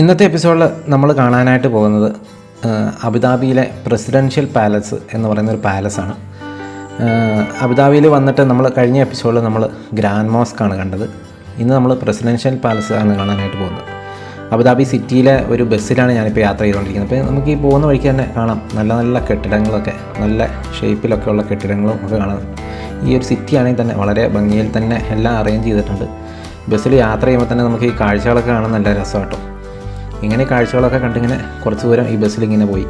ഇന്നത്തെ എപ്പിസോഡിൽ നമ്മൾ കാണാനായിട്ട് പോകുന്നത് അബുദാബിയിലെ പ്രസിഡൻഷ്യൽ പാലസ് എന്ന് പറയുന്ന ഒരു പാലസാണ് അബുദാബിയിൽ വന്നിട്ട് നമ്മൾ കഴിഞ്ഞ എപ്പിസോഡിൽ നമ്മൾ ഗ്രാൻഡ് മോസ്ക് ആണ് കണ്ടത്. ഇന്ന് നമ്മൾ പ്രസിഡൻഷ്യൽ പാലസ് ആണ് കാണാനായിട്ട് പോകുന്നത്. അബുദാബി സിറ്റിയിലെ ഒരു ബസ്സിലാണ് ഞാനിപ്പോൾ യാത്ര ചെയ്തുകൊണ്ടിരിക്കുന്നത് അപ്പോൾ നമുക്ക് ഈ പോകുന്ന വഴിക്ക് തന്നെ കാണാം. നല്ല നല്ല കെട്ടിടങ്ങളൊക്കെ നല്ല ഷേപ്പിലൊക്കെ ഉള്ള കെട്ടിടങ്ങളും ഒക്കെ കാണാം. ഈ ഒരു സിറ്റി ആണെങ്കിൽ തന്നെ വളരെ ഭംഗിയിൽ തന്നെ എല്ലാം അറേഞ്ച് ചെയ്തിട്ടുണ്ട്. ബസ്സിൽ യാത്ര ചെയ്യുമ്പോൾ തന്നെ നമുക്ക് ഈ കാഴ്ചകളൊക്കെ കാണാൻ നല്ല രസമാട്ടോ. ഇങ്ങനെ കാഴ്ചകളൊക്കെ കണ്ടിങ്ങനെ കുറച്ച് ദൂരം ഈ ബസ്സിൽ ഇങ്ങനെ പോയി.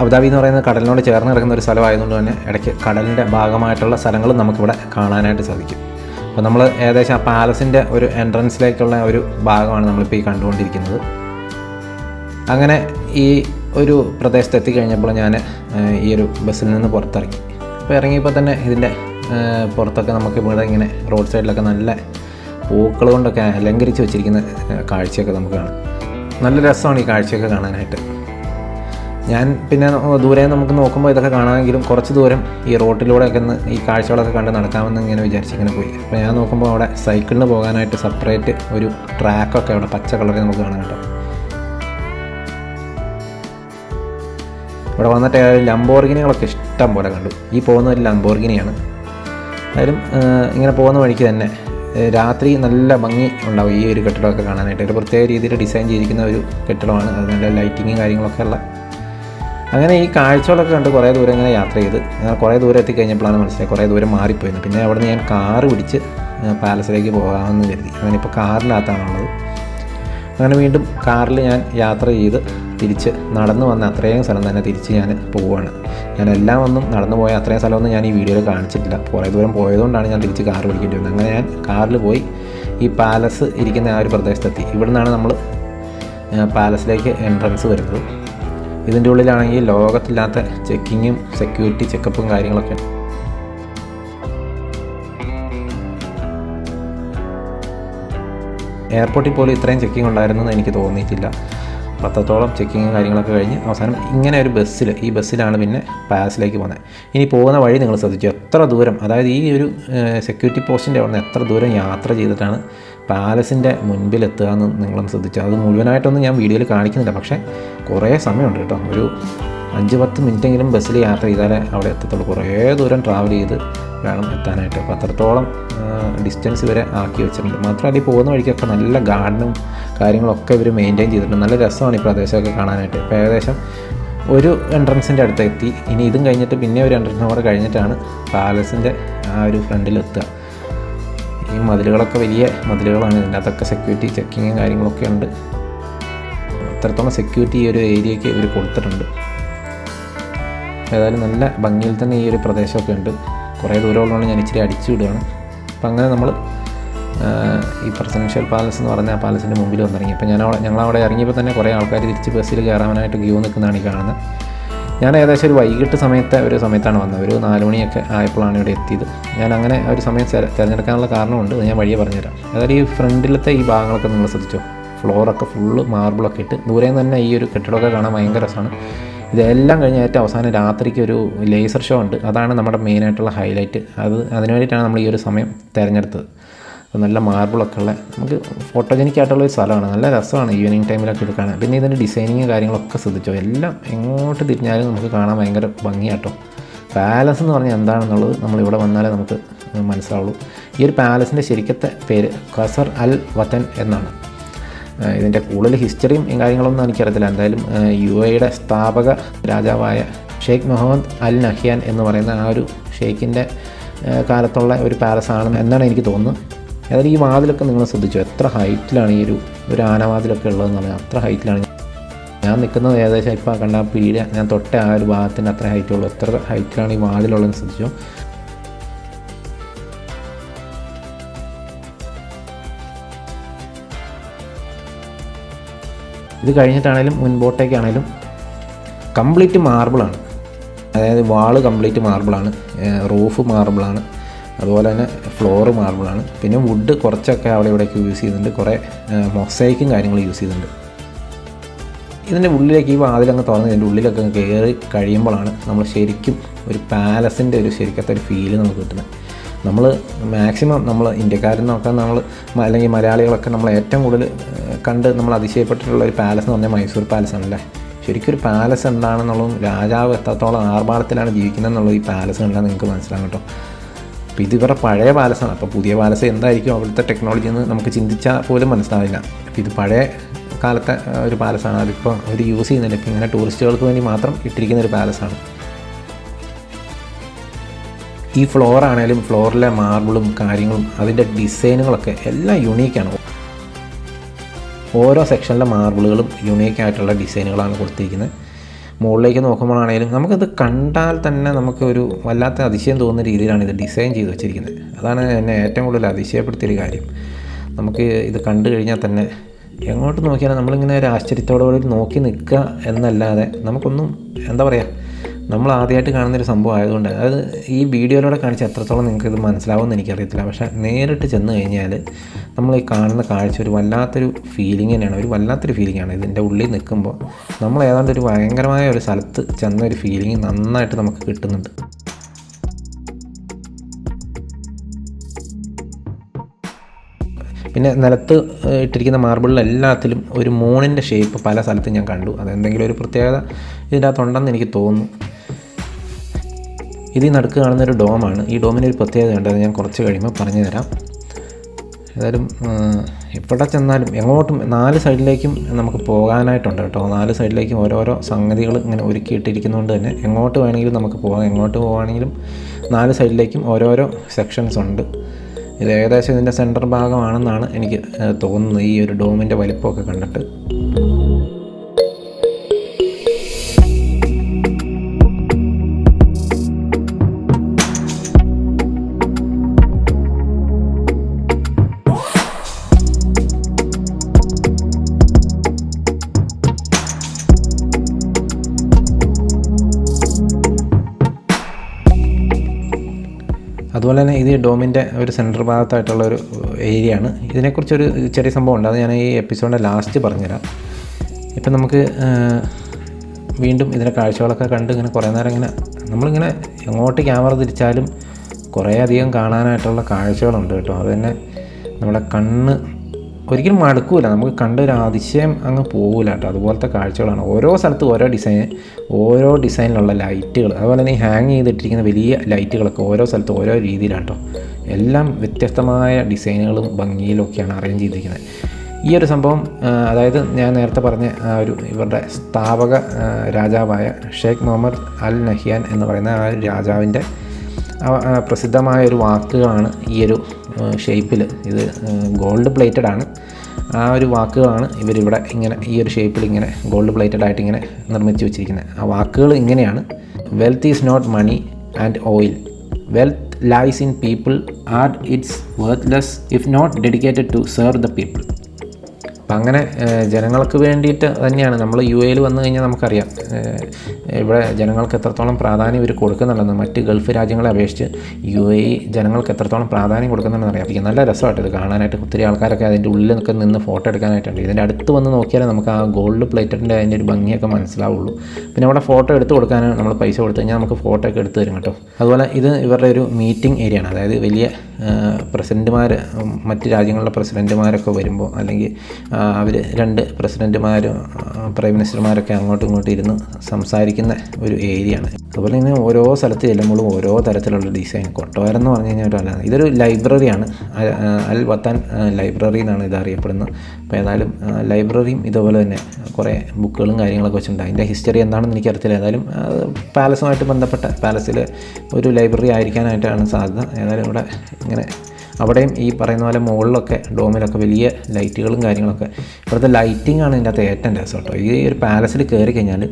അബുദാബി എന്ന് പറയുന്നത് കടലിനോട് ചേർന്ന് കിടക്കുന്ന ഒരു സ്ഥലമായതുകൊണ്ട് തന്നെ ഇടയ്ക്ക് കടലിന്റെ ഭാഗമായിട്ടുള്ള സ്ഥലങ്ങളും നമുക്കിവിടെ കാണാനായിട്ട് സാധിക്കും. അപ്പോൾ നമ്മൾ ഏകദേശം ആ പാലസിന്റെ ഒരു എൻട്രൻസിലേക്കുള്ള ഒരു ഭാഗമാണ് നമ്മളിപ്പോൾ ഈ കണ്ടുകൊണ്ടിരിക്കുന്നത്. അങ്ങനെ ഈ ഒരു പ്രദേശത്ത് എത്തിക്കഴിഞ്ഞപ്പോൾ ഞാൻ ഈ ഒരു ബസ്സിൽ നിന്ന് പുറത്തിറങ്ങി. അപ്പോൾ ഇറങ്ങിയപ്പോൾ തന്നെ ഇതിന്റെ പുറത്തൊക്കെ നമുക്ക് ഇവിടെ ഇങ്ങനെ റോഡ് സൈഡിലൊക്കെ നല്ല പൂക്കൾ കൊണ്ടൊക്കെ അലങ്കരിച്ച് വെച്ചിരിക്കുന്ന കാഴ്ചയൊക്കെ നമുക്ക് കാണാം. നല്ല രസമാണ് ഈ കാഴ്ചയൊക്കെ കാണാനായിട്ട്. ഞാൻ പിന്നെ ദൂരെ നമുക്ക് നോക്കുമ്പോൾ ഇതൊക്കെ കാണാമെങ്കിലും കുറച്ച് ദൂരം ഈ റോട്ടിലൂടെയൊക്കെ ഒന്ന് ഈ കാഴ്ചകളൊക്കെ കണ്ട് നടക്കാമെന്ന് ഇങ്ങനെ വിചാരിച്ച് ഇങ്ങനെ പോയി. അപ്പോൾ ഞാൻ നോക്കുമ്പോൾ അവിടെ സൈക്കിളിന് പോകാനായിട്ട് സെപ്പറേറ്റ് ഒരു ട്രാക്കൊക്കെ അവിടെ പച്ച കളറിൽ നമുക്ക് കാണാൻ കേട്ടോ. ഇവിടെ വന്നിട്ട് ലംബോർഗിനികളൊക്കെ ഇഷ്ടം പോലെ കണ്ടു. ഈ പോകുന്ന ഒരു ലംബോർഗിനിയാണ് എന്തായാലും ഇങ്ങനെ പോകുന്ന വഴിക്ക് തന്നെ രാത്രി നല്ല ഭംഗി ഉണ്ടാവും ഈ ഒരു കെട്ടിടമൊക്കെ കാണാനായിട്ട്. ഒരു പ്രത്യേക രീതിയിൽ ഡിസൈൻ ചെയ്തിരിക്കുന്ന ഒരു കെട്ടിടമാണ്. അത് നല്ല ലൈറ്റിങ്ങും കാര്യങ്ങളൊക്കെ ഉള്ള. അങ്ങനെ ഈ കാഴ്ചകളൊക്കെ കണ്ട് കുറേ ദൂരം ഇങ്ങനെ യാത്ര ചെയ്ത് അങ്ങനെ കുറേ ദൂരം എത്തിക്കഴിഞ്ഞപ്പോഴാണ് മനസ്സിലായി കുറേ ദൂരം മാറിപ്പോയിരുന്നു പിന്നെ അവിടെ നിന്ന് ഞാൻ കാറ് പിടിച്ച് പാലസിലേക്ക് പോകാമെന്ന് കരുതി. അങ്ങനെ ഇപ്പോൾ കാറിനകത്താണുള്ളത്. അങ്ങനെ വീണ്ടും കാറിൽ ഞാൻ യാത്ര ചെയ്ത് തിരിച്ച് നടന്നു വന്ന അത്രയും സ്ഥലം തന്നെ തിരിച്ച് ഞാൻ പോവുകയാണ് ഞാൻ എല്ലാം ഒന്നും നടന്നു പോയ അത്രയും സ്ഥലമൊന്നും ഞാൻ ഈ വീഡിയോയിൽ കാണിച്ചിട്ടില്ല. കുറേ ദൂരം പോയതുകൊണ്ടാണ് ഞാൻ തിരിച്ച് കാർ വിളിക്കേണ്ടി വന്നത്. അങ്ങനെ ഞാൻ കാറിൽ പോയി ഈ പാലസ് ഇരിക്കുന്ന ആ ഒരു പ്രദേശത്തെത്തി. ഇവിടെ നിന്നാണ് നമ്മൾ പാലസിലേക്ക് എൻട്രൻസ് വരുന്നത്. ഇതിന്റെ ഉള്ളിലാണെങ്കിൽ ലോകത്തില്ലാത്ത ചെക്കിങ്ങും സെക്യൂരിറ്റി ചെക്കപ്പും കാര്യങ്ങളൊക്കെ. എയർപോർട്ടിൽ പോലും ഇത്രയും ചെക്കിംഗ് ഉണ്ടായിരുന്നു എന്ന് എനിക്ക് തോന്നിയിട്ടില്ല. പത്തത്തോളം ചെക്കിങ്ങും കാര്യങ്ങളൊക്കെ കഴിഞ്ഞ് അവസാനം ഇങ്ങനെ ഒരു ബസ്സിൽ ഈ ബസ്സിലാണ് പിന്നെ പാലസിലേക്ക് പോകുന്നത് ഇനി പോകുന്ന വഴി നിങ്ങൾ ശ്രദ്ധിച്ചു എത്ര ദൂരം അതായത് ഈ ഒരു സെക്യൂരിറ്റി പോസ്റ്റിന്റെ അവിടെ നിന്ന് എത്ര ദൂരം യാത്ര ചെയ്തിട്ടാണ് പാലസിന്റെ മുൻപിലെത്തുക എന്ന് നിങ്ങളൊന്ന് ശ്രദ്ധിച്ചു. അത് മുഴുവനായിട്ടൊന്നും ഞാൻ വീഡിയോയിൽ കാണിക്കുന്നില്ല പക്ഷേ കുറേ സമയമുണ്ട് കേട്ടോ. ഒരു അഞ്ച് പത്ത് മിനിറ്റെങ്കിലും ബസ്സിൽ യാത്ര ചെയ്താലേ അവിടെ എത്തത്തുള്ളൂ. കുറേ ദൂരം ട്രാവൽ ചെയ്ത് വേണം എത്താനായിട്ട്. അപ്പോൾ അത്രത്തോളം ഡിസ്റ്റൻസ് വരെ ആക്കി വെച്ചിട്ടുണ്ട്. മാത്രമല്ല ഈ പോകുന്ന വഴിക്കൊക്കെ നല്ല ഗാർഡനും കാര്യങ്ങളൊക്കെ ഇവർ മെയിന്റെയിൻ ചെയ്തിട്ടുണ്ട്. നല്ല രസമാണ് ഈ പ്രദേശമൊക്കെ കാണാനായിട്ട്. ഇപ്പോൾ ഏകദേശം ഒരു എൻട്രൻസിന്റെ അടുത്ത് എത്തി ഇനി ഇതും കഴിഞ്ഞിട്ട് പിന്നെ ഒരു എൻട്രൻസ് കൂടെ കഴിഞ്ഞിട്ടാണ് പാലസിന്റെ ആ ഒരു ഫ്രണ്ടിലെത്തുക ഈ മതിലുകളൊക്കെ വലിയ മതിലുകളാണ് ഇതിന്റെ അതൊക്കെ സെക്യൂരിറ്റി ചെക്കിങ്ങും കാര്യങ്ങളൊക്കെ ഉണ്ട്. അത്രത്തോളം സെക്യൂരിറ്റി ഈ ഒരു ഏരിയയ്ക്ക് ഇവർ കൊടുത്തിട്ടുണ്ട്. ഏതായാലും നല്ല ഭംഗിയിൽ തന്നെ ഈ ഒരു പ്രദേശമൊക്കെ ഉണ്ട്. കുറേ ദൂരമുള്ളതുകൊണ്ട് ഞാൻ ഇച്ചിരി അടിച്ചു വിടുകയാണ് അപ്പം അങ്ങനെ നമ്മൾ ഈ പ്രസിഡൻഷ്യൽ പാലസ് എന്ന് പറഞ്ഞ ആ പാലസിന്റെ മുമ്പിൽ വന്നിറങ്ങി. അപ്പോൾ ഞാൻ അവിടെ ഞങ്ങളവിടെ ഇറങ്ങിയപ്പോൾ തന്നെ കുറേ ആൾക്കാർ തിരിച്ച് ബസ്സിൽ കയറാനായിട്ട് ക്യൂ നിൽക്കുന്നതാണ് ഈ കാണുന്നത്. ഞാൻ ഏകദേശം ഒരു വൈകിട്ട് സമയത്തെ ഒരു സമയത്താണ് വന്നത്. ഒരു നാല് മണിയൊക്കെ ആയപ്പോഴാണ് ഇവിടെ എത്തിയത്. ഞാൻ അങ്ങനെ ഒരു സമയം തിര- തിരഞ്ഞെടുക്കാനുള്ള കാരണമുണ്ട്. ഞാൻ വഴിയെ പറഞ്ഞുതരാം. അതായത് ഈ ഫ്രണ്ടിലത്തെ ഈ ഭാഗങ്ങളൊക്കെ നിങ്ങൾ ശ്രദ്ധിച്ചോ? ഫ്ലോറൊക്കെ ഫുള്ള് മാർബിളൊക്കെ ഇട്ട് ദൂരെ തന്നെ ഈ ഒരു കെട്ടിടമൊക്കെ കാണാൻ ഭയങ്കര രസമാണ്. ഇതെല്ലാം കഴിഞ്ഞ് ഏറ്റവും അവസാനം രാത്രിക്ക് ഒരു ലേസർ ഷോ ഉണ്ട്. അതാണ് നമ്മുടെ മെയിനായിട്ടുള്ള ഹൈലൈറ്റ് അത് അതിന് വേണ്ടിയിട്ടാണ് നമ്മൾ ഈ ഒരു സമയം തിരഞ്ഞെടുത്തത്. നല്ല മാർബിളൊക്കെ ഉള്ള നമുക്ക് ഫോട്ടോജനിക് ആയിട്ടുള്ള ഒരു സ്ഥലമാണ്. നല്ല രസമാണ് ഈവനിങ് ടൈമിലൊക്കെ ഇത് കാണാൻ. പിന്നെ ഇതിന്റെ ഡിസൈനിങ് കാര്യങ്ങളൊക്കെ ശ്രദ്ധിച്ചോ? എല്ലാം എങ്ങോട്ട് തിരിഞ്ഞാലും നമുക്ക് കാണാൻ ഭയങ്കര ഭംഗിയാട്ടോ. പാലസ് എന്ന് പറഞ്ഞാൽ എന്താണെന്നുള്ളത് നമ്മളിവിടെ വന്നാലേ നമുക്ക് മനസ്സിലാവുള്ളൂ. ഈ ഒരു പാലസിന്റെ ശരിക്കത്തെ പേര് ഖസർ അൽ വത്തൻ എന്നാണ്. ഇതിന്റെ കൂടുതൽ ഹിസ്റ്ററിയും കാര്യങ്ങളൊന്നും എനിക്കറിയത്തില്ല. എന്തായാലും യു എയുടെ സ്ഥാപക രാജാവായ ഷെയ്ഖ് മുഹമ്മദ് അൽ നഹിയാൻ എന്ന് പറയുന്ന ആ ഒരു ഷെയ്ഖിന്റെ കാലത്തുള്ള ഒരു പാലസ് ആണ് എന്നാണ് എനിക്ക് തോന്നുന്നത്. അതായത് ഈ വാതിലൊക്കെ നിങ്ങൾ ശ്രദ്ധിച്ചു? എത്ര ഹൈറ്റിലാണ് ഈ ഒരു ഒരു ആനവാതിലൊക്കെ ഉള്ളതെന്ന് പറഞ്ഞാൽ അത്ര ഹൈറ്റിലാണ്. ഞാൻ നിൽക്കുന്നത് ഏകദേശം ഇപ്പോൾ കണ്ട ആ ഞാൻ തൊട്ട ആ ഒരു ഭാഗത്തിന്റെ അത്ര ഹൈറ്റുള്ളൂ എത്ര ഹൈറ്റിലാണ് ഈ വാതിലുള്ളതെന്ന് ശ്രദ്ധിച്ചു? ഇത് കഴിഞ്ഞിട്ടാണെങ്കിലും മുൻപോട്ടേക്കാണേലും കംപ്ലീറ്റ് മാർബിളാണ്. അതായത് വാൾ കംപ്ലീറ്റ് മാർബിളാണ് റൂഫ് മാർബിളാണ് അതുപോലെ തന്നെ ഫ്ലോറ് മാർബിളാണ്. പിന്നെ വുഡ് കുറച്ചൊക്കെ അവിടെ ഇവിടെയൊക്കെ യൂസ് ചെയ്യുന്നുണ്ട്. കുറേ മൊസൈക്കും കാര്യങ്ങളും യൂസ് ചെയ്യുന്നുണ്ട്. ഇതിന്റെ ഉള്ളിലേക്ക് ഈ വാതിലങ്ങ് തുറന്ന് ഇതിന്റെ ഉള്ളിലൊക്കെ കയറി കഴിയുമ്പോഴാണ് നമ്മൾ ശരിക്കും ഒരു പാലസിന്റെ ഒരു ശരിക്കത്തെ ഒരു ഫീൽ നമുക്ക് കിട്ടുന്നത്. നമ്മൾ മാക്സിമം നമ്മൾ ഇന്ത്യക്കാരെന്നൊക്കെ നമ്മൾ അല്ലെങ്കിൽ മലയാളികളൊക്കെ നമ്മൾ ഏറ്റവും കൂടുതൽ കണ്ട് നമ്മൾ അതിശയപ്പെട്ടിട്ടുള്ള ഒരു പാലസ് എന്ന് പറഞ്ഞാൽ മൈസൂർ പാലസ് ആണല്ലേ? ശരിക്കും ഒരു പാലസ് എന്താണെന്നുള്ളതും രാജാവ് എത്രത്തോളം ആർഭാടത്തിലാണ് ജീവിക്കുന്നത് എന്നുള്ളത് ഈ പാലസ് കണ്ടാൽ നിങ്ങൾക്ക് മനസ്സിലാകും കേട്ടോ. അപ്പോൾ ഇത് ഇവരുടെ പഴയ പാലസാണ് അപ്പോൾ പുതിയ പാലസ് എന്തായിരിക്കും അവിടുത്തെ ടെക്നോളജി എന്ന് നമുക്ക് ചിന്തിച്ചാൽ പോലും മനസ്സിലാവില്ല. അപ്പോൾ ഇത് പഴയ കാലത്തെ ഒരു പാലസാണ് അതിപ്പോൾ അവർ യൂസ് ചെയ്യുന്നില്ല. ഇപ്പോൾ ഇങ്ങനെ ടൂറിസ്റ്റുകൾക്ക് വേണ്ടി മാത്രം ഇട്ടിരിക്കുന്ന ഒരു പാലസാണ് ഈ ഫ്ലോർ ആണെങ്കിലും ഫ്ലോറിലെ മാർബിളും കാര്യങ്ങളും അതിന്റെ ഡിസൈനുകളൊക്കെ എല്ലാം യുണീക്കാണ് ഓരോ സെക്ഷനിലെ മാർബിളുകളും യുണീക്ക് ആയിട്ടുള്ള ഡിസൈനുകളാണ് കൊടുത്തിരിക്കുന്നത്. മുകളിലേക്ക് നോക്കുമ്പോഴാണെങ്കിലും നമുക്കത് കണ്ടാൽ തന്നെ നമുക്ക് ഒരു വല്ലാത്ത അതിശയം തോന്നുന്ന രീതിയിലാണ് ഇത് ഡിസൈൻ ചെയ്ത് വെച്ചിരിക്കുന്നത്. അതാണ് എന്നെ ഏറ്റവും കൂടുതൽ അതിശയപ്പെടുത്തിയൊരു കാര്യം. നമുക്ക് ഇത് കണ്ടു കഴിഞ്ഞാൽ തന്നെ എങ്ങോട്ട് നോക്കിയാലും നമ്മളിങ്ങനെ ഒരു ആശ്ചര്യത്തോടുകൂടി നോക്കി നിൽക്കുക എന്നല്ലാതെ നമുക്കൊന്നും എന്താ പറയുക നമ്മൾ ആദ്യമായിട്ട് കാണുന്നൊരു സംഭവം ആയതുകൊണ്ട് അതായത് ഈ വീഡിയോയിലൂടെ കാണിച്ച എത്രത്തോളം നിങ്ങൾക്ക് ഇത് മനസ്സിലാവുമെന്ന് എനിക്കറിയത്തില്ല. പക്ഷെ നേരിട്ട് ചെന്ന് കഴിഞ്ഞാൽ നമ്മൾ ഈ കാണുന്ന കാഴ്ച ഒരു വല്ലാത്തൊരു ഫീലിംഗ് തന്നെയാണ്. ഒരു വല്ലാത്തൊരു ഫീലിംഗ് ആണ് ഇതിന്റെ ഉള്ളിൽ നിൽക്കുമ്പോൾ. നമ്മൾ ഏതാണ്ട് ഒരു ഭയങ്കരമായ ഒരു സ്ഥലത്ത് ചെന്ന ഒരു ഫീലിംഗ് നന്നായിട്ട് നമുക്ക് കിട്ടുന്നുണ്ട്. പിന്നെ നിലത്ത് ഇട്ടിരിക്കുന്ന മാർബിളിൽ എല്ലാത്തിലും ഒരു മൂണിന്റെ ഷേപ്പ് പല സ്ഥലത്തും ഞാൻ കണ്ടു. അതെന്തെങ്കിലും ഒരു പ്രത്യേകത ഇതിന്റെ അകത്തുണ്ടെന്ന് എനിക്ക് തോന്നുന്നു. ഇത് ഈ നടുക്ക് കാണുന്ന ഒരു ഡോമാണ്. ഈ ഡോമിന് ഒരു പ്രത്യേകത ഉണ്ട് അത് ഞാൻ കുറച്ച് കഴിയുമ്പോൾ പറഞ്ഞു തരാം. ഏതായാലും എവിടെ ചെന്നാലും എങ്ങോട്ടും നാല് സൈഡിലേക്കും നമുക്ക് പോകാനായിട്ടുണ്ട് കേട്ടോ. നാല് സൈഡിലേക്കും ഓരോരോ സംഗതികൾ ഇങ്ങനെ ഒരുക്കിയിട്ടിരിക്കുന്നതുകൊണ്ട് തന്നെ എങ്ങോട്ട് വേണമെങ്കിലും നമുക്ക് പോകാം. എങ്ങോട്ട് പോവുകയാണെങ്കിലും നാല് സൈഡിലേക്കും ഓരോരോ സെക്ഷൻസ് ഉണ്ട്. ഇത് ഏകദേശം ഇതിന്റെ സെന്റർ ഭാഗമാണെന്നാണ് എനിക്ക് തോന്നുന്നത്. ഈ ഒരു ഡോമിന്റെ വലിപ്പമൊക്കെ കണ്ടിട്ട്. ഡോമിന്റെ ഒരു സെന്റർ ഭാഗത്തായിട്ടുള്ള ഒരു ഏരിയ ആണ് ഇതിനെക്കുറിച്ചൊരു ചെറിയ സംഭവം ഉണ്ട് അത് ഞാൻ ഈ എപ്പിസോഡിന്റെ ലാസ്റ്റ് പറഞ്ഞുതരാം. ഇപ്പം നമുക്ക് വീണ്ടും ഇതിന്റെ കാഴ്ചകളൊക്കെ കണ്ട് ഇങ്ങനെ കുറേ നേരം ഇങ്ങനെ നമ്മളിങ്ങനെ എങ്ങോട്ട് ക്യാമറ തിരിച്ചാലും കുറേ അധികം കാണാനായിട്ടുള്ള കാഴ്ചകളുണ്ട് കേട്ടോ. അത് തന്നെ നമ്മുടെ കണ്ണ് ഒരിക്കലും മടുക്കൂല. നമുക്ക് കണ്ട ഒരു അതിശയം അങ്ങ് പോകില്ല കേട്ടോ. അതുപോലത്തെ കാഴ്ചകളാണ്. ഓരോ സ്ഥലത്തും ഓരോ ഡിസൈൻ ഓരോ ഡിസൈനിലുള്ള ലൈറ്റുകൾ. അതുപോലെ തന്നെ ഹാങ് ചെയ്തിട്ടിരിക്കുന്ന വലിയ ലൈറ്റുകളൊക്കെ ഓരോ സ്ഥലത്തും ഓരോ രീതിയിലാണ് കേട്ടോ. എല്ലാം വ്യത്യസ്തമായ ഡിസൈനുകളും ഭംഗിയിലും ഒക്കെയാണ് അറേഞ്ച് ചെയ്തിരിക്കുന്നത്. ഈ ഒരു സംഭവം അതായത് ഞാൻ നേരത്തെ പറഞ്ഞ ആ ഒരു ഇവരുടെ സ്ഥാപക രാജാവായ ഷെയ്ഖ് മുഹമ്മദ് അൽ നഹിയാൻ എന്ന് പറയുന്ന ആ ഒരു രാജാവിന്റെ പ്രസിദ്ധമായ ഒരു വാക്കുകളാണ് ഈ ഒരു ഷേപ്പിൽ ഇത് ഗോൾഡ് പ്ലേറ്റഡ് ആണ്. ആ ഒരു വാക്കുകളാണ് ഇവരിവിടെ ഇങ്ങനെ ഈ ഒരു ഷേപ്പിൽ ഇങ്ങനെ ഗോൾഡ് പ്ലേറ്റഡ് ആയിട്ട് ഇങ്ങനെ നിർമ്മിച്ച് വെച്ചിരിക്കുന്നത് ആ വാക്കുകൾ ഇങ്ങനെയാണ്. Wealth is not money and oil wealth lies in people are it's worthless if not dedicated to serve the people അപ്പം അങ്ങനെ ജനങ്ങൾക്ക് വേണ്ടിയിട്ട് തന്നെയാണ്. നമ്മൾ യു എയിൽ വന്നു കഴിഞ്ഞാൽ നമുക്കറിയാം ഇവിടെ ജനങ്ങൾക്ക് എത്രത്തോളം പ്രാധാന്യം ഇവർ കൊടുക്കുന്നുണ്ടെന്ന്. മറ്റ് ഗൾഫ് രാജ്യങ്ങളെ അപേക്ഷിച്ച് യു എ ജനങ്ങൾക്ക് എത്രത്തോളം പ്രാധാന്യം കൊടുക്കുന്നുണ്ടെന്ന് അറിയാം. നല്ല രസമായിട്ട് ഇത് കാണാനായിട്ട്. ഒത്തിരി ആൾക്കാരൊക്കെ അതിന്റെ ഉള്ളിലൊക്കെ നിന്ന് ഫോട്ടോ എടുക്കാനായിട്ടുണ്ട്. ഇതിന്റെ അടുത്ത് വന്ന് നോക്കിയാലേ നമുക്ക് ആ ഗോൾഡ് പ്ലേറ്ററിന്റെ അതിന്റെ ഒരു ഭംഗിയൊക്കെ മനസ്സിലാവുള്ളൂ. പിന്നെ അവിടെ ഫോട്ടോ എടുത്ത് കൊടുക്കാനാണ് നമ്മൾ പൈസ കൊടുത്തു കഴിഞ്ഞാൽ നമുക്ക് ഫോട്ടോ ഒക്കെ എടുത്ത് തരും കേട്ടോ. അതുപോലെ ഇത് ഇവരുടെ ഒരു മീറ്റിംഗ് ഏരിയയാണ്. അതായത് വലിയ പ്രസിഡന്റുമാർ മറ്റ് രാജ്യങ്ങളിലെ പ്രസിഡന്റുമാരൊക്കെ വരുമ്പോൾ അല്ലെങ്കിൽ അവർ രണ്ട് പ്രസിഡന്റുമാരും പ്രൈം മിനിസ്റ്റർമാരൊക്കെ അങ്ങോട്ടും ഇങ്ങോട്ടും ഇരുന്ന് സംസാരിക്കുന്ന ഒരു ഏരിയയാണ്. അതുപോലെ തന്നെ ഓരോ സ്ഥലത്ത് ചെല്ലുമ്പോഴും ഓരോ തരത്തിലുള്ള ഡിസൈൻ കൊട്ടവരം എന്ന് പറഞ്ഞു കഴിഞ്ഞാൽ ഒരു ഇതൊരു ലൈബ്രറിയാണ്. അൽ- വത്താൻ ലൈബ്രറി എന്നാണ് ഇത് അറിയപ്പെടുന്നത്. അപ്പോൾ ഏതായാലും ലൈബ്രറിയും ഇതുപോലെ തന്നെ കുറേ ബുക്കുകളും കാര്യങ്ങളൊക്കെ വെച്ചിട്ടുണ്ട്. അതിന്റെ ഹിസ്റ്ററി എന്താണെന്ന് എനിക്കറിയത്തില്ല. ഏതായാലും പാലസുമായിട്ട് ബന്ധപ്പെട്ട പാലസിൽ ഒരു ലൈബ്രറി ആയിരിക്കാനായിട്ടാണ് സാധ്യത. ഏതായാലും ഇവിടെ ഇങ്ങനെ അവിടെയും ഈ പറയുന്ന പോലെ മുകളിലൊക്കെ ഡോമിലൊക്കെ വലിയ ലൈറ്റുകളും കാര്യങ്ങളൊക്കെ. ഇവിടുത്തെ ലൈറ്റിംഗ് ആണ് ഇതിന്റെ അകത്ത് ഏറ്റവും രസം കേട്ടോ. ഈ ഒരു പാലസിൽ കയറി കഴിഞ്ഞാൽ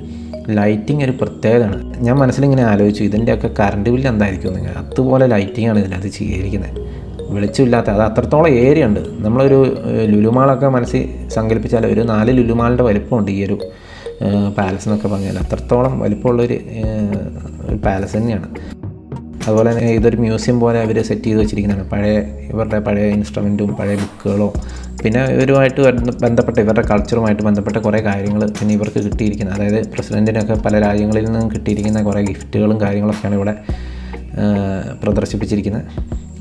ലൈറ്റിംഗ് ഒരു പ്രത്യേകതയാണ്. ഞാൻ മനസ്സിലിങ്ങനെ ആലോചിച്ചു ഇതിന്റെയൊക്കെ കറണ്ട് ബില്ല് എന്തായിരിക്കും നിങ്ങൾ അതുപോലെ ലൈറ്റിംഗ് ആണ് ഇതിനകത്ത് ചെയ്തിരിക്കുന്നത്. വെളിച്ചമില്ലാത്ത അത് അത്രത്തോളം ഏരിയ ഉണ്ട്. നമ്മളൊരു ലുലുമാളൊക്കെ മനസ്സിൽ സങ്കല്പിച്ചാൽ ഒരു നാല് ലുലുമാളിന്റെ വലിപ്പമുണ്ട് ഈ ഒരു പാലസ് എന്നൊക്കെ പറഞ്ഞാൽ അത്രത്തോളം വലിപ്പമുള്ളൊരു പാലസ് തന്നെയാണ്. അതുപോലെ തന്നെ ഇതൊരു മ്യൂസിയം പോലെ അവർ സെറ്റ് ചെയ്ത് വെച്ചിരിക്കുന്നതാണ്. പഴയ ഇവരുടെ പഴയ ഇൻസ്ട്രുമെന്റും പഴയ ബുക്കുകളോ പിന്നെ ഇവരുമായിട്ട് ബന്ധപ്പെട്ട ഇവരുടെ കൾച്ചറുമായിട്ട് ബന്ധപ്പെട്ട കുറേ കാര്യങ്ങൾ പിന്നെ ഇവർക്ക് കിട്ടിയിരിക്കുന്ന അതായത് പ്രസിഡന്റിനൊക്കെ പല രാജ്യങ്ങളിൽ നിന്നും കിട്ടിയിരിക്കുന്ന കുറേ ഗിഫ്റ്റുകളും കാര്യങ്ങളൊക്കെയാണ് ഇവിടെ പ്രദർശിപ്പിച്ചിരിക്കുന്നത്.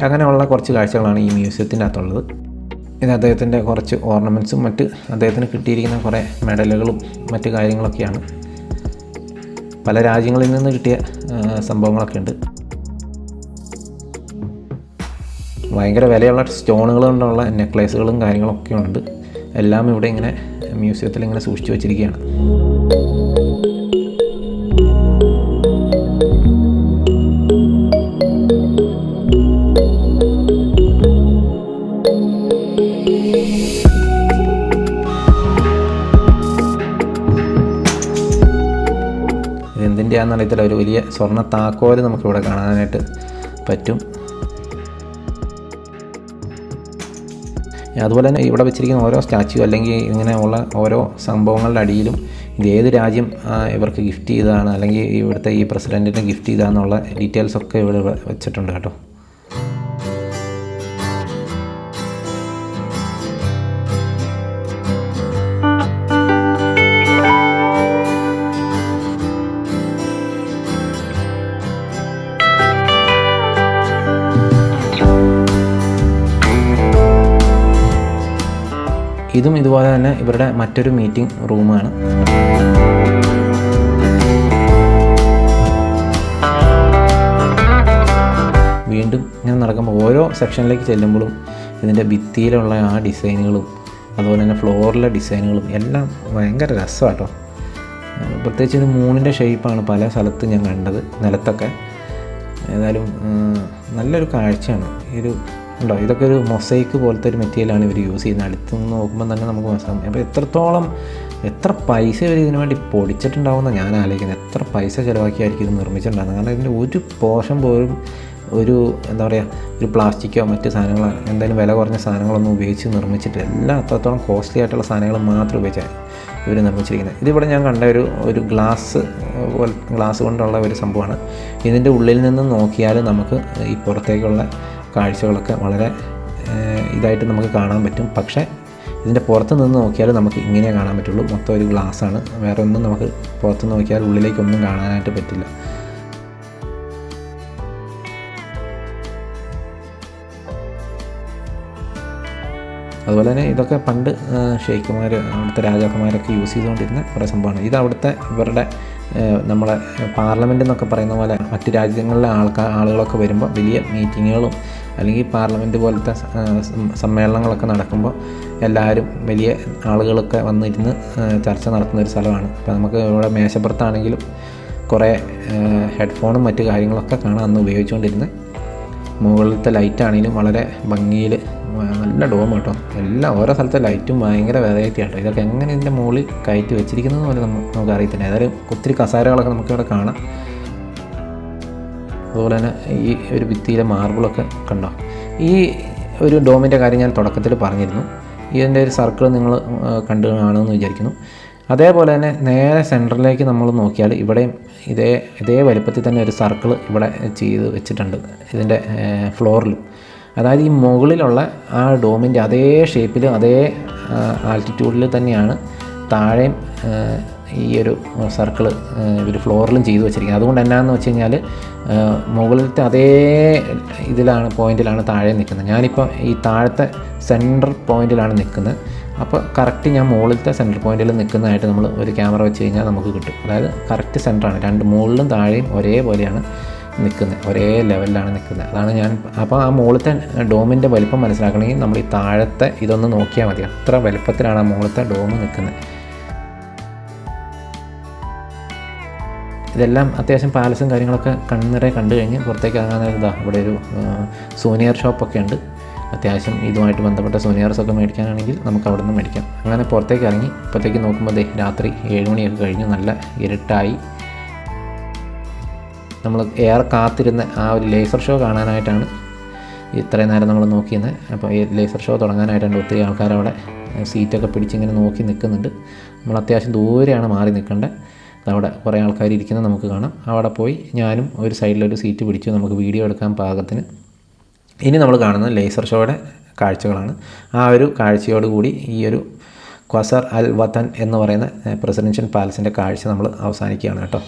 അങ്ങനെയുള്ള കുറച്ച് കാഴ്ചകളാണ് ഈ മ്യൂസിയത്തിന്റെ അകത്തുള്ളത്. ഇത് അദ്ദേഹത്തിന്റെ കുറച്ച് ഓർണമെന്റ്സും മറ്റ് അദ്ദേഹത്തിന് കിട്ടിയിരിക്കുന്ന കുറേ മെഡലുകളും മറ്റ് കാര്യങ്ങളൊക്കെയാണ്. പല രാജ്യങ്ങളിൽ നിന്ന് കിട്ടിയ സംഭവങ്ങളൊക്കെ ഉണ്ട്. ഭയങ്കര വിലയുള്ള സ്റ്റോണുകൾ കൊണ്ടുള്ള നെക്ലേസുകളും കാര്യങ്ങളൊക്കെ ഉണ്ട്. എല്ലാം ഇവിടെ ഇങ്ങനെ മ്യൂസിയത്തിൽ ഇങ്ങനെ സൂക്ഷിച്ചു വെച്ചിരിക്കുകയാണ്. ഇതെന്തിന്റെയാണെന്ന് അറിയത്തില്ല. ഒരു വലിയ സ്വർണ താക്കോൽ നമുക്കിവിടെ കാണാനായിട്ട് പറ്റും. അതുപോലെ തന്നെ ഇവിടെ വെച്ചിരിക്കുന്ന ഓരോ സ്റ്റാച്യു അല്ലെങ്കിൽ ഇങ്ങനെയുള്ള ഓരോ സംഭവങ്ങളുടെ അടിയിലും ഇത് ഏത് രാജ്യം ഇവർക്ക് ഗിഫ്റ്റ് ചെയ്തതാണ് അല്ലെങ്കിൽ ഇവിടുത്തെ ഈ പ്രസിഡന്റിന് ഗിഫ്റ്റ് ചെയ്താന്നുള്ള ഡീറ്റെയിൽസ് ഒക്കെ ഇവിടെ വെച്ചിട്ടുണ്ട് കേട്ടോ. ഇതും ഇതുപോലെ തന്നെ ഇവരുടെ മറ്റൊരു മീറ്റിംഗ് റൂമാണ് വീണ്ടും ഇങ്ങനെ നടക്കുമ്പോൾ ഓരോ സെക്ഷനിലേക്ക് ചെല്ലുമ്പോഴും ഇതിന്റെ ഭിത്തിയിലുള്ള ആ ഡിസൈനുകളും അതുപോലെ തന്നെ ഫ്ലോറിലെ ഡിസൈനുകളും എല്ലാം ഭയങ്കര രസമാട്ടോ. പ്രത്യേകിച്ച് ഇത് മൂണിന്റെ ഷേപ്പാണ് പല സ്ഥലത്തും ഞാൻ കണ്ടത് നിലത്തൊക്കെ. ഏതായാലും നല്ലൊരു കാഴ്ചയാണ്. ഈ ഒരു ഉണ്ടോ? ഇതൊക്കെ ഒരു മൊസൈക്ക് പോലത്തെ ഒരു മെറ്റീരിയലാണ് ഇവർ യൂസ് ചെയ്യുന്നത്. അടുത്ത് നിന്ന് നോക്കുമ്പോൾ തന്നെ നമുക്ക് മനസ്സിലാവും. അപ്പോൾ എത്രത്തോളം എത്ര പൈസ ഇവർ ഇതിനു വേണ്ടി പൊടിച്ചിട്ടുണ്ടാവുമെന്ന് ഞാൻ ആലോചിക്കുന്നത്. എത്ര പൈസ ചിലവാക്കിയായിരിക്കും ഇത് നിർമ്മിച്ചിട്ടുണ്ടാകുന്നത് കാരണം ഇതിന്റെ ഒരു പോഷൻ പോലും ഒരു എന്താ പറയുക ഒരു പ്ലാസ്റ്റിക്കോ മറ്റ് സാധനങ്ങളോ എന്തായാലും വില കുറഞ്ഞ സാധനങ്ങളൊന്നും ഉപയോഗിച്ച് നിർമ്മിച്ചിട്ട് എല്ലാം അത്രത്തോളം കോസ്റ്റ്ലി ആയിട്ടുള്ള സാധനങ്ങൾ മാത്രം ഉപയോഗിച്ചാൽ ഇവർ നിർമ്മിച്ചിരിക്കുന്നത്. ഇതിവിടെ ഞാൻ കണ്ട ഒരു ഒരു ഗ്ലാസ് ഗ്ലാസ് കൊണ്ടുള്ള ഒരു സംഭവമാണ്. ഇതിന്റെ ഉള്ളിൽ നിന്ന് നോക്കിയാൽ നമുക്ക് ഈ പുറത്തേക്കുള്ള കാഴ്ചകളൊക്കെ വളരെ ഇതായിട്ട് നമുക്ക് കാണാൻ പറ്റും. പക്ഷേ ഇതിന്റെ പുറത്ത് നിന്ന് നോക്കിയാൽ നമുക്ക് ഇങ്ങനെ കാണാൻ പറ്റുള്ളൂ. മൊത്തം ഒരു ഗ്ലാസ്സാണ്. വേറെ ഒന്നും നമുക്ക് പുറത്ത് നോക്കിയാൽ ഉള്ളിലേക്കൊന്നും കാണാനായിട്ട് പറ്റില്ല. അതുപോലെ തന്നെ ഇതൊക്കെ പണ്ട് ഷെയ്ഖുമാർ അവിടുത്തെ രാജാക്കന്മാരൊക്കെ യൂസ് ചെയ്തുകൊണ്ടിരുന്ന കുറേ സംഭവമാണ്. ഇത് അവിടുത്തെ ഇവരുടെ നമ്മളെ പാർലമെന്റ് എന്നൊക്കെ പറയുന്ന പോലെ മറ്റ് രാജ്യങ്ങളിലെ ആൾക്കാർ ആളുകളൊക്കെ വരുമ്പോൾ വലിയ മീറ്റിങ്ങുകളും അല്ലെങ്കിൽ പാർലമെന്റ് പോലത്തെ സമ്മേളനങ്ങളൊക്കെ നടക്കുമ്പോൾ എല്ലാവരും വലിയ ആളുകളൊക്കെ വന്നിരുന്ന് ചർച്ച നടത്തുന്ന ഒരു സ്ഥലമാണ്. അപ്പോൾ നമുക്ക് ഇവിടെ മേശപ്പുറത്താണെങ്കിലും കുറേ ഹെഡ്ഫോണും മറ്റു കാര്യങ്ങളൊക്കെ കാണാൻ അന്ന് ഉപയോഗിച്ചുകൊണ്ടിരുന്നത് മുകളിലത്തെ ലൈറ്റാണെങ്കിലും വളരെ ഭംഗിയിൽ നല്ല ഡോം കേട്ടോ. എല്ലാം ഓരോ സ്ഥലത്തെ ലൈറ്റും ഭയങ്കര വെറൈറ്റി ആട്ടോ. ഇതൊക്കെ എങ്ങനെ ഇതിന്റെ മുകളിൽ കയറ്റി വെച്ചിരിക്കുന്നത് പോലെ നമുക്ക് നമുക്ക് അറിയത്തില്ല ഏതായാലും ഒത്തിരി കസാരകളൊക്കെ നമുക്കിവിടെ കാണാം. അതുപോലെ തന്നെ ഈ ഒരു ഭിത്തിയിലെ മാർബിളൊക്കെ കണ്ടോ? ഈ ഒരു ഡോമിന്റെ കാര്യം ഞാൻ തുടക്കത്തിൽ പറഞ്ഞിരുന്നു. ഇതിന്റെ ഒരു സർക്കിൾ നിങ്ങൾ കണ്ടു കാണുമെന്ന് വിചാരിക്കുന്നു. അതേപോലെ തന്നെ നേരെ സെന്ററിലേക്ക് നമ്മൾ നോക്കിയാൽ ഇവിടെയും ഇതേ ഇതേ വലുപ്പത്തിൽ തന്നെ ഒരു സർക്കിൾ ഇവിടെ ചെയ്ത് വെച്ചിട്ടുണ്ട് ഇതിന്റെ ഫ്ലോറിലും. അതായത് ഈ മുകളിലുള്ള ആ ഡോമിന്റെ അതേ ഷേപ്പിൽ അതേ ആൾട്ടിറ്റ്യൂഡിൽ തന്നെയാണ് താഴെയും ഈ ഒരു സർക്കിൾ ഇവർ ഫ്ലോറിലും ചെയ്തു വെച്ചിരിക്കുന്നത്. അതുകൊണ്ട് എന്നാന്ന് വെച്ച് കഴിഞ്ഞാൽ മുകളിലത്തെ അതേ ഇതിലാണ് പോയിന്റിലാണ് താഴെ നിൽക്കുന്നത്. ഞാനിപ്പോൾ ഈ താഴത്തെ സെന്റർ പോയിന്റിലാണ് നിൽക്കുന്നത്. അപ്പോൾ കറക്റ്റ് ഞാൻ മുകളിലത്തെ സെന്റർ പോയിന്റിൽ നിൽക്കുന്നതായിട്ട് നമ്മൾ ഒരു ക്യാമറ വെച്ച് കഴിഞ്ഞാൽ നമുക്ക് കിട്ടും. അതായത് കറക്റ്റ് സെന്ററാണ് രണ്ട് മുകളിലും താഴെയും ഒരേപോലെയാണ് നിൽക്കുന്നത്. ഒരേ ലെവലിലാണ് നിൽക്കുന്നത്. അതാണ് ഞാൻ അപ്പോൾ ആ മുകളിലത്തെ ഡോമിന്റെ വലിപ്പം മനസ്സിലാക്കണമെങ്കിൽ നമ്മൾ ഈ താഴത്തെ ഇതൊന്ന് നോക്കിയാൽ മതി. അത്ര വലിപ്പത്തിലാണ് ആ മുകളിലത്തെ ഡോം നിൽക്കുന്നത്. ഇതെല്ലാം അത്യാവശ്യം പാലസും കാര്യങ്ങളൊക്കെ കണ്ണുനിറയെ കണ്ടു കഴിഞ്ഞ് പുറത്തേക്ക് ഇറങ്ങാൻ നേരം ഇതാ ഇവിടെ ഒരു സൂനിയർ ഷോപ്പൊക്കെ ഉണ്ട്. അത്യാവശ്യം ഇതുമായിട്ട് ബന്ധപ്പെട്ട സൂനിയേഴ്സ് ഒക്കെ മേടിക്കാനാണെങ്കിൽ നമുക്ക് അവിടെ നിന്ന് മേടിക്കാം. അങ്ങനെ പുറത്തേക്ക് ഇറങ്ങി ഇപ്പോഴത്തേക്ക് നോക്കുമ്പോൾ രാത്രി ഏഴ് മണിയൊക്കെ കഴിഞ്ഞ് നല്ല ഇരുട്ടായി. നമ്മൾ ഏറെ കാത്തിരുന്ന ആ ഒരു ലേസർ ഷോ കാണാനായിട്ടാണ് ഇത്രയും നേരം നമ്മൾ നോക്കിയിരുന്നത് അപ്പോൾ ഈ ലേസർ ഷോ തുടങ്ങാനായിട്ടുണ്ട് ഒത്തിരി ആൾക്കാർ അവിടെ സീറ്റൊക്കെ പിടിച്ചിങ്ങനെ നോക്കി നിൽക്കുന്നുണ്ട്. നമ്മൾ അത്യാവശ്യം ദൂരെയാണ് മാറി നിൽക്കേണ്ടത് അവിടെ കുറേ ആൾക്കാർ ഇരിക്കുന്നത് നമുക്ക് കാണാം. അവിടെ പോയി ഞാനും ഒരു സൈഡിലൊരു സീറ്റ് പിടിച്ചു. നമുക്ക് വീഡിയോ എടുക്കാൻ പാകത്തിന്. ഇനി നമ്മൾ കാണുന്നത് ലേസർ ഷോയുടെ കാഴ്ചകളാണ്. ആ ഒരു കാഴ്ചയോടുകൂടി ഈ ഒരു ക്വസർ അൽ വത്തൻ എന്ന് പറയുന്ന പ്രസിഡൻഷ്യൽ പാലസിന്റെ കാഴ്ച നമ്മൾ അവസാനിക്കുകയാണ് കേട്ടോ.